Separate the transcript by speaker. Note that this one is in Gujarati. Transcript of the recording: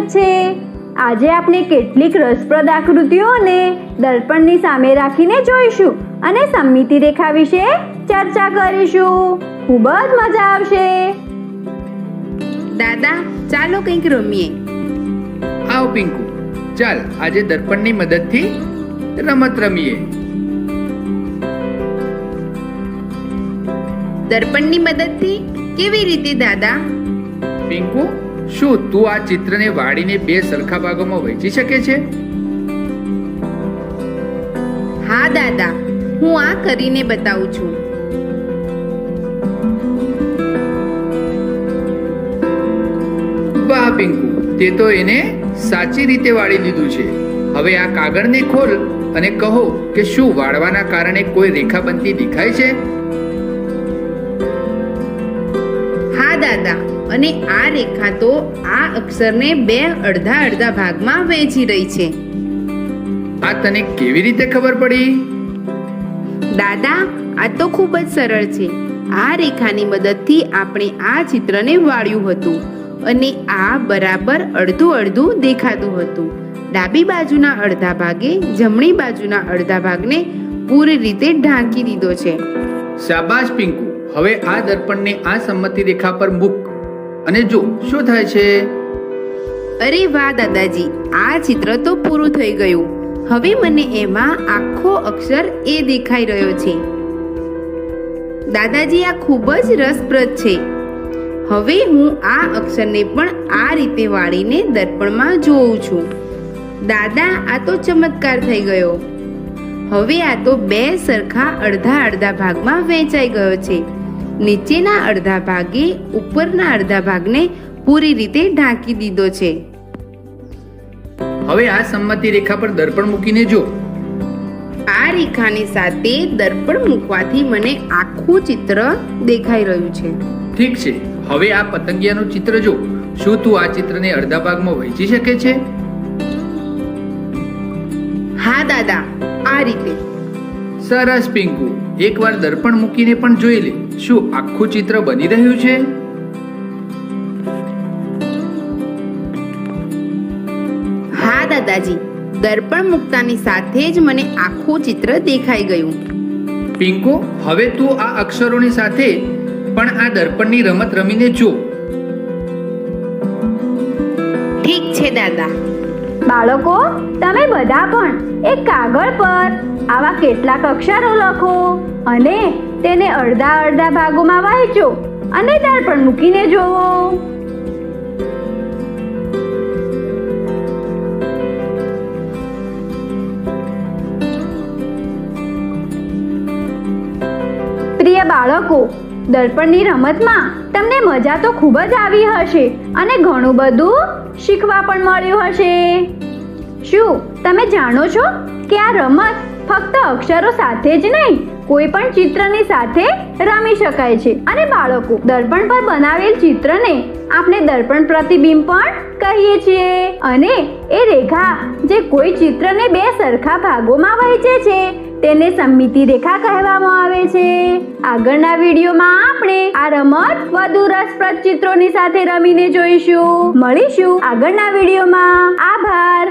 Speaker 1: જ છે. આજે આપણે કેટલીક રસપ્રદ આકૃતિઓને દર્પણની સામે રાખીને જોઈશું અને સમમિતિ રેખા વિશે ચર્ચા કરીશું. ખૂબ જ મજા આવશે.
Speaker 2: દાદા ચાલો કંઈક રમીએ.
Speaker 3: આવ પિંકુ ચાલ આજે દર્પણની મદદથી રમત રમીએ.
Speaker 2: દર્પણની મદદથી કેવી રીતે દાદા?
Speaker 3: પિંકુ શું તું આ ચિત્રને વાળીને બે સરખા ભાગોમાં વહેંચી શકે છે?
Speaker 2: હા દાદા હું આ કરીને બતાવું છું.
Speaker 3: વાહ પિંકુ તે તો એને સાચી રીતે વાળી દીધું છે. હવે આ કાગળને ખોલ અને કહો કે શું વાળવાના કારણે કોઈ રેખા બનતી દેખાય છે?
Speaker 2: હા દાદા અને આ રેખા તો આ અક્ષરને બે અડધા અડધા ભાગમાં વહેંચી રહી છે.
Speaker 3: આ તને કેવી રીતે ખબર પડી?
Speaker 2: દાદા આ તો ખૂબ જ સરળ છે. આ રેખાની મદદથી આપણે આ ચિત્રને વાળ્યું હતું અને આ બરાબર અડધું અડધું દેખાતું હતું. ડાબી બાજુના અડધા ભાગે જમણી બાજુના અડધા ભાગને પૂરી રીતે ઢાંકી દીધો છે.
Speaker 3: શાબાશ પિંકુ. હવે આ દર્પણને આ સંમતિ રેખા પર મૂક. અને જો, શું થાય છે?
Speaker 2: અરે વાહ, દાદાજી, આ ચિત્ર તો પૂરું થઈ ગયું. હવે મને એમાં આખો અક્ષર એ દેખાઈ રહ્યો છે. દાદાજી, આ ખૂબ જ રસપ્રદ છે. હવે હું આ અક્ષરને પણ આ રીતે વાળીને દર્પણમાં જોઉં છું. દાદા, આ તો ચમત્કાર થઈ ગયો. હવે આ તો બે સરખા અડધા અડધા ભાગમાં વહેંચાઈ ગયો છે. નીચેના અડધા ભાગે ઉપરના અડધા ભાગને પૂરી રીતે ઢાંકી દીધો છે.
Speaker 3: હવે આ સંમતિ રેખા પર દર્પણ મૂકીને જો.
Speaker 2: આ રેખાની સાથે દર્પણ મૂકવાથી મને આખું ચિત્ર દેખાઈ રહ્યું છે.
Speaker 3: ઠીક છે. હવે આ પતંગિયાનું ચિત્ર જો. શું તું આ ચિત્રને અડધા ભાગમાં વહેંચી શકે છે?
Speaker 2: હા દાદા આ રીતે.
Speaker 3: સરસ પિંકુ. એકવાર દર્પણ મૂકીને પણ જોઈ લે. શું આખું ચિત્ર બની રહ્યું છે?
Speaker 2: હા દાદાજી. દર્પણ મૂકતાની સાથે જ મને આખું ચિત્ર દેખાઈ ગયું.
Speaker 3: પિંકુ હવે તું આ અક્ષરોની સાથે પણ આ દર્પણની રમત રમીને જો.
Speaker 2: ઠીક છે દાદા.
Speaker 1: બાળકો, તમે બધા પણ એક કાગળ પર આવા કેટલાક અક્ષરો લખો અને તેને અડધા અડધા ભાગોમાં વહેંચો અને દર્પણ મૂકીને જોવો. પ્રિય બાળકો દર્પણની રમતમાં તમને મજા તો ખૂબ જ આવી હશે અને ઘણું બધું શીખવા પણ મળ્યું હશે. શું તમે જાણો છો કે આ રમત ફક્ત અક્ષરો સાથે જ નહીં, કોઈ પણ ચિત્રની સાથે રમી શકાય છે? અને બાળકો, દર્પણ પર બનાવેલ ચિત્રને આપણે દર્પણ પ્રતિબિંબ પણ કહીએ છીએ. અને એ રેખા જે કોઈ ચિત્રને બે સરખા ભાગોમાં વહેંચે છે તેને સમિતિ રેખા કહેવામાં આવે છે. આગળના વિડીયોમાં આપણે આ રમત વધુ રસપ્રદ ચિત્રોની સાથે રમીને જોઈશું. મળીશું આગળના વિડીયોમાં. આભાર.